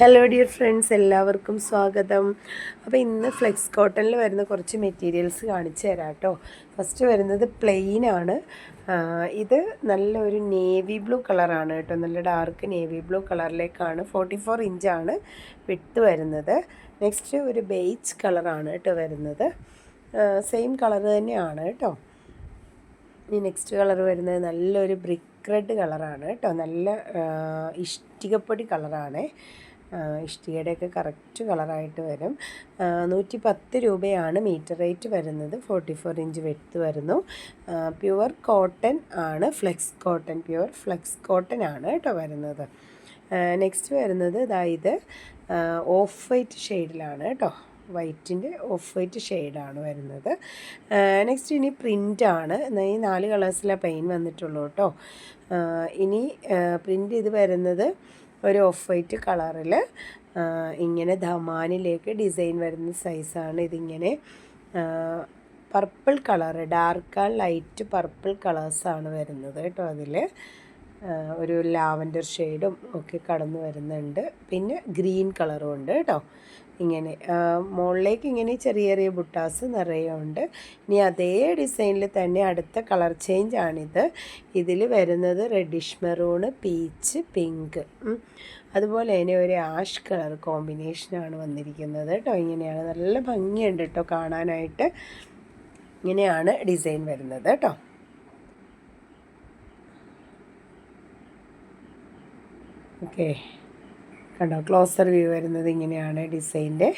Hello dear friends എല്ലാവർക്കും സ്വാഗതം. അപ്പോൾ ഇന്ന് ഫ്ലെക്സ് കോട്ടണിൽ വരുന്ന കുറച്ച് മെറ്റീരിയൽസ് കാണിച്ചു തരാം കേട്ടോ ഫസ്റ്റ് വരുന്നത് പ്ലെയിൻ ആണ്. ഇത് നല്ലൊരു നേവി ബ്ലൂ കളറാണ് കേട്ടോ നല്ല ഡാർക്ക് നേവി ബ്ലൂ കളറിലേക്കാണ് ഫോർട്ടി ഫോർ ഇഞ്ചാണ് വിട്ട് വരുന്നത്. നെക്സ്റ്റ് ഒരു ബേജ് കളറാണ് കേട്ടോ വരുന്നത്. സെയിം കളർ തന്നെയാണ് കേട്ടോ ഇനി നെക്സ്റ്റ് കളർ വരുന്നത് നല്ലൊരു ബ്രിക്ക് റെഡ് കളറാണ് കേട്ടോ നല്ല ഇഷ്ടികപ്പൊടി കളറാണ് ഇഷ്ടികയുടെയൊക്കെ കറക്റ്റ് കളറായിട്ട് വരും. നൂറ്റി പത്ത് രൂപയാണ് മീറ്റർ റേറ്റ് വരുന്നത്. ഫോർട്ടി ഫോർ ഇഞ്ച് വെട്ട് വരുന്നു പ്യുവർ കോട്ടൺ ആണ് flex cotton pure flex cotton ആണ് കേട്ടോ വരുന്നത്. നെക്സ്റ്റ് വരുന്നത് ഇതായത് ഓഫ് വൈറ്റ് ഷെയ്ഡിലാണ് കേട്ടോ. വൈറ്റിന്റെ ഓഫ് വൈറ്റ് ഷെയ്ഡാണ് വരുന്നത് നെക്സ്റ്റ് ഇനി പ്രിന്റാണ് ഈ നാല് കളേഴ്സിലാണ് പെയിൻ വന്നിട്ടുള്ളൂ കേട്ടോ. ഇനി പ്രിന്റ് ഇത് വരുന്നത് ഒരു ഓഫ് വൈറ്റ് കളറിൽ ഇങ്ങനെ ധമാനിലേക്ക് ഡിസൈൻ വരുന്ന സൈസാണ് ഇതിങ്ങനെ. Purple colour dark and light purple കളേഴ്സാണ് വരുന്നത് കേട്ടോ അതിൽ. ഒരു ലാവൻഡർ ഷെയ്ഡും ഒക്കെ കടന്നു വരുന്നുണ്ട്. പിന്നെ ഗ്രീൻ കളറും ഉണ്ട് കേട്ടോ. ഇങ്ങനെ മുകളിലേക്ക് ഇങ്ങനെ ചെറിയ ചെറിയ ബുട്ടാസ് നിറയെ ഉണ്ട്. ഇനി അതേ ഡിസൈനിൽ തന്നെ അടുത്ത കളർ ചേഞ്ച് ആണിത്. ഇതിൽ വരുന്നത് റെഡിഷ് മെറൂണ് പീച്ച് പിങ്ക് അതുപോലെ തന്നെ ഒരു ആഷ് കളർ കോമ്പിനേഷനാണ് വന്നിരിക്കുന്നത് കേട്ടോ. ഇങ്ങനെയാണ് നല്ല ഭംഗിയുണ്ട് കേട്ടോ കാണാനായിട്ട്. ഇങ്ങനെയാണ് ഡിസൈൻ വരുന്നത് കേട്ടോ. ഓക്കെ കണ്ടോ ക്ലോസർ വ്യൂ വരുന്നത് ഇങ്ങനെയാണ് ഡിസൈന്റെ.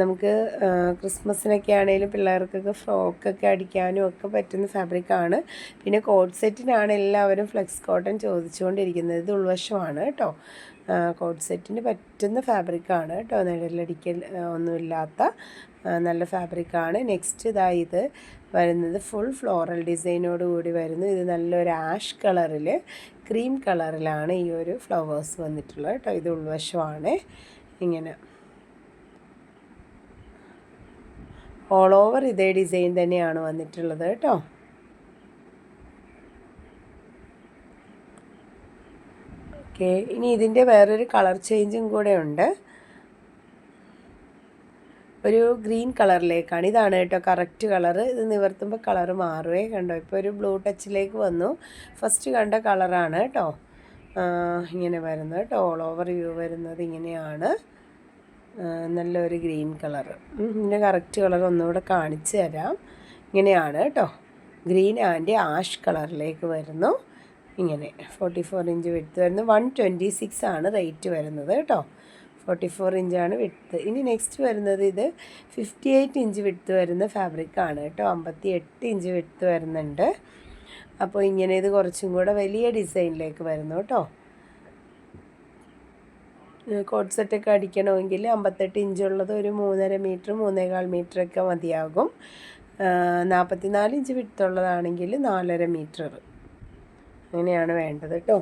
നമുക്ക് ക്രിസ്മസിനൊക്കെ ആണെങ്കിലും പിള്ളേർക്കൊക്കെ ഫ്രോക്കൊക്കെ അടിക്കാനും ഒക്കെ പറ്റുന്ന ഫാബ്രിക്കാണ്. പിന്നെ കോട്ട് സെറ്റിനാണ് എല്ലാവരും ഫ്ലെക്സ് കോട്ടൺ ചോദിച്ചുകൊണ്ടിരിക്കുന്നത്. ഇത് ഉൾവശമാണ് കേട്ടോ. കോട്ട് സെറ്റിന് പറ്റുന്ന ഫാബ്രിക്കാണ്. കേട്ടോ നിഴലടിക്കൽ ഒന്നുമില്ലാത്ത നല്ല ഫാബ്രിക്കാണ്. നെക്സ്റ്റ് ഇതാ ഇത് വരുന്നത് ഫുൾ ഫ്ലോറൽ ഡിസൈനോട് കൂടി വരുന്നു. ഇത് നല്ലൊരു ആഷ് കളറിൽ ക്രീം കളറിലാണ് ഈ ഒരു ഫ്ലവേഴ്സ് വന്നിട്ടുള്ളത്. കേട്ടോ ഇത് ഉൾവശമാണ്. ഇങ്ങനെ. ഓൾ ഓവർ ഇതേ ഡിസൈൻ തന്നെയാണ് വന്നിട്ടുള്ളത്. കേട്ടോ. ഓക്കെ. ഇനി ഇതിന്റെ വേറൊരു കളർ ചേഞ്ചും കൂടെ ഉണ്ട്. ഒരു ഗ്രീൻ കളറിലേക്കാണ്. ഇതാണ് കേട്ടോ കറക്റ്റ് കളർ. ഇത് നിവർത്തുമ്പോൾ കളർ മാറുവേ കണ്ടോ? ഇപ്പോൾ ഒരു ബ്ലൂ ടച്ചിലേക്ക് വന്നു. ഫസ്റ്റ് കണ്ട കളറാണ് കേട്ടോ. ഇങ്ങനെ വരുന്നത് കേട്ടോ. ഓൾ ഓവർ വ്യൂ വരുന്നത് ഇങ്ങനെയാണ്. നല്ലൊരു ഗ്രീൻ കളർ. ഇതിന്റെ കറക്റ്റ് കളർ ഒന്നുകൂടെ കാണിച്ചു തരാം. ഇങ്ങനെയാണ് കേട്ടോ. ഗ്രീൻ ആൻഡ് ആഷ് കളറിലേക്ക് വരുന്നു. ഇങ്ങനെ ഫോർട്ടി ഫോർ ഇഞ്ച് വിടുത്ത് വരുന്നത് വൺ ട്വന്റി സിക്സ് ആണ് റേറ്റ് വരുന്നത് കേട്ടോ. ഫോർട്ടി ഫോർ ഇഞ്ചാണ് വിട്ട് ഇനി നെക്സ്റ്റ് വരുന്നത് ഇത് ഫിഫ്റ്റി എയ്റ്റ് ഇഞ്ച് വിട്ട് വരുന്ന ഫാബ്രിക്കാണ് കേട്ടോ. അമ്പത്തി എട്ട് ഇഞ്ച് വിട്ട് വരുന്നുണ്ട്. അപ്പോൾ ഇങ്ങനെ ഇത് കുറച്ചും കൂടെ വലിയ ഡിസൈനിലേക്ക് വരുന്നു കേട്ടോ. കോട്ട് സെറ്റൊക്കെ അടിക്കണമെങ്കിൽ അമ്പത്തെട്ട് ഇഞ്ചുള്ളത് ഒരു മൂന്നര മീറ്റർ മൂന്നേകാൽ മീറ്ററൊക്കെ മതിയാകും. നാൽപ്പത്തി നാല് ഇഞ്ച് വിട്ടുള്ളതാണെങ്കിൽ നാലര മീറ്റർ അങ്ങനെയാണ് വേണ്ടത് കേട്ടോ.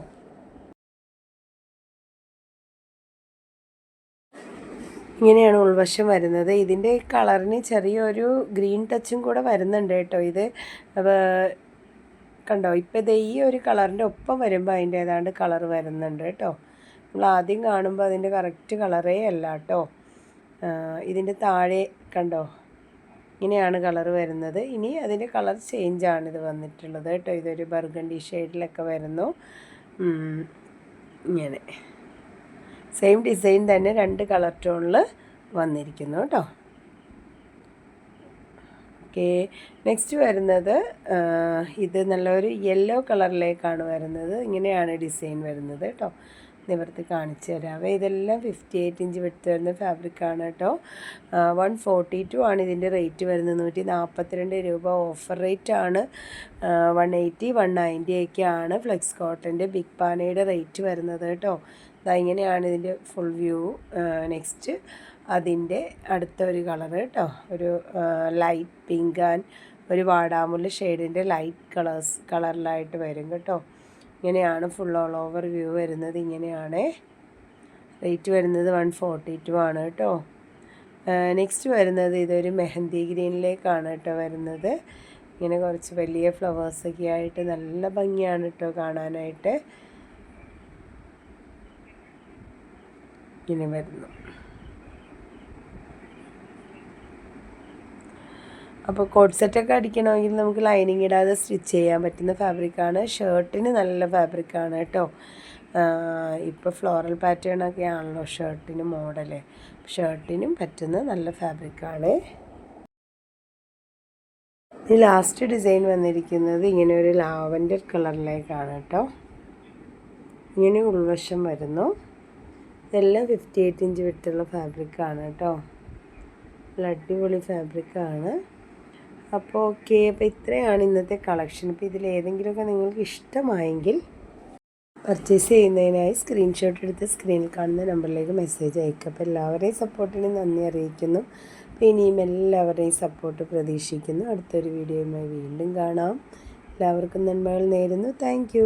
ഇങ്ങനെയാണ് ഉൾവശം വരുന്നത്. ഇതിന്റെ കളറിന് ചെറിയൊരു ഗ്രീൻ ടച്ചും കൂടെ വരുന്നുണ്ട് കേട്ടോ ഇത്. കണ്ടോ ഇപ്പോൾ ഇത് ഈ ഒരു കളറിന്റെ ഒപ്പം വരുമ്പോൾ അതിന്റെ ഏതാണ്ട് കളർ വരുന്നുണ്ട് കേട്ടോ. നമ്മൾ ആദ്യം കാണുമ്പോൾ അതിന്റെ കറക്റ്റ് കളറേ അല്ല കേട്ടോ. ഇതിന്റെ താഴെ കണ്ടോ ഇങ്ങനെയാണ് കളർ വരുന്നത്. ഇനി അതിന്റെ കളർ ചേഞ്ചാണ് ഇത് വന്നിട്ടുള്ളത് കേട്ടോ. ഇതൊരു ബർഗണ്ടി ഷെയ്ഡിലൊക്കെ വരുന്നു. ഇങ്ങനെ. സെയിം ഡിസൈൻ തന്നെ രണ്ട് കളർ ടോണിൽ വന്നിരിക്കുന്നു കേട്ടോ. ഓക്കെ നെക്സ്റ്റ് വരുന്നത് ഇത് നല്ലൊരു യെല്ലോ കളറിലേക്കാണ് വരുന്നത്. ഇങ്ങനെയാണ് ഡിസൈൻ വരുന്നത് കേട്ടോ. നിവർത്തി കാണിച്ചു തരാവേ ഇതെല്ലാം ഫിഫ്റ്റി എയ്റ്റ് ഇഞ്ച് വിട്ട് വരുന്ന ഫാബ്രിക്കാണ് കേട്ടോ. വൺ ഫോർട്ടി ടു ആണ് ഇതിന്റെ റേറ്റ് വരുന്നത്. നൂറ്റി നാൽപ്പത്തിരണ്ട് രൂപ ഓഫർ റേറ്റ് ആണ്. വൺ എയ്റ്റി വൺ നയന്റി ആണ് ഫ്ലെക്സ് കോട്ടന്റെ ബിഗ് പാനയുടെ റേറ്റ് വരുന്നത് കേട്ടോ. അതാ ഇങ്ങനെയാണ് ഇതിന്റെ ഫുൾ വ്യൂ നെക്സ്റ്റ് അതിന്റെ അടുത്ത ഒരു കളർ കേട്ടോ. ഒരു ലൈറ്റ് പിങ്ക് ആൻഡ് ഒരു വാടാമുല്ല ഷെയ്ഡിന്റെ ലൈറ്റ് കളേഴ്സ് കളറിലായിട്ട് വരും കേട്ടോ. ഇങ്ങനെയാണ് ഫുൾ ഓൾ ഓവർ വ്യൂ വരുന്നത് ഇങ്ങനെയാണ്. റേറ്റ് വരുന്നത് വൺ ഫോർട്ടി ടു ആണ് കേട്ടോ. നെക്സ്റ്റ് വരുന്നത് ഇതൊരു മെഹന്തി ഗ്രീനിലേക്കാണ് കേട്ടോ വരുന്നത്. ഇങ്ങനെ കുറച്ച് വലിയ ഫ്ലവേഴ്സൊക്കെ ആയിട്ട് നല്ല ഭംഗിയാണ് കേട്ടോ കാണാനായിട്ട്. ഇങ്ങനെ വരുന്നു. അപ്പോൾ കോട്ട് സെറ്റൊക്കെ അടിക്കണമെങ്കിൽ നമുക്ക് ലൈനിങ് ഇടാതെ സ്റ്റിച്ച് ചെയ്യാൻ പറ്റുന്ന ഫാബ്രിക്കാണ് ഷർട്ടിന് നല്ല ഫാബ്രിക്കാണ് കേട്ടോ. ഇപ്പോൾ ഫ്ലോറൽ പാറ്റേൺ ഒക്കെ ആണല്ലോ ഷർട്ടിന് മോഡൽ ഷർട്ടിനും പറ്റുന്ന നല്ല ഫാബ്രിക്കാണ് ഈ ലാസ്റ്റ് ഡിസൈൻ വന്നിരിക്കുന്നത് ഇങ്ങനെ ഒരു ലാവൻഡർ കളറിലേക്കാണ് കേട്ടോ. ഇങ്ങനെ ഉൾവശം വരുന്നു. ഇതെല്ലാം ഫിഫ്റ്റി എയ്റ്റ് ഇഞ്ച് വിട്ടുള്ള ഫാബ്രിക്കാണ് കേട്ടോ. നല്ല അടിപൊളി ഫാബ്രിക്കാണ് അപ്പോൾ ഓക്കെ അപ്പോൾ ഇത്രയാണ് ഇന്നത്തെ കളക്ഷൻ. ഇപ്പോൾ ഇതിൽ ഏതെങ്കിലുമൊക്കെ നിങ്ങൾക്ക് ഇഷ്ടമായെങ്കിൽ പർച്ചേസ് ചെയ്യുന്നതിനായി സ്ക്രീൻഷോട്ട് എടുത്ത് സ്ക്രീനിൽ കാണുന്ന നമ്പറിലേക്ക് മെസ്സേജ് അയക്കുക. അപ്പോൾ എല്ലാവരെയും സപ്പോർട്ടിന് നന്ദി അറിയിക്കുന്നു. അപ്പോൾ ഇനിയും എല്ലാവരുടെയും സപ്പോർട്ട് പ്രതീക്ഷിക്കുന്നു. അടുത്തൊരു വീഡിയോയുമായി വീണ്ടും കാണാം. എല്ലാവർക്കും നന്മകൾ നേരുന്നു. താങ്ക്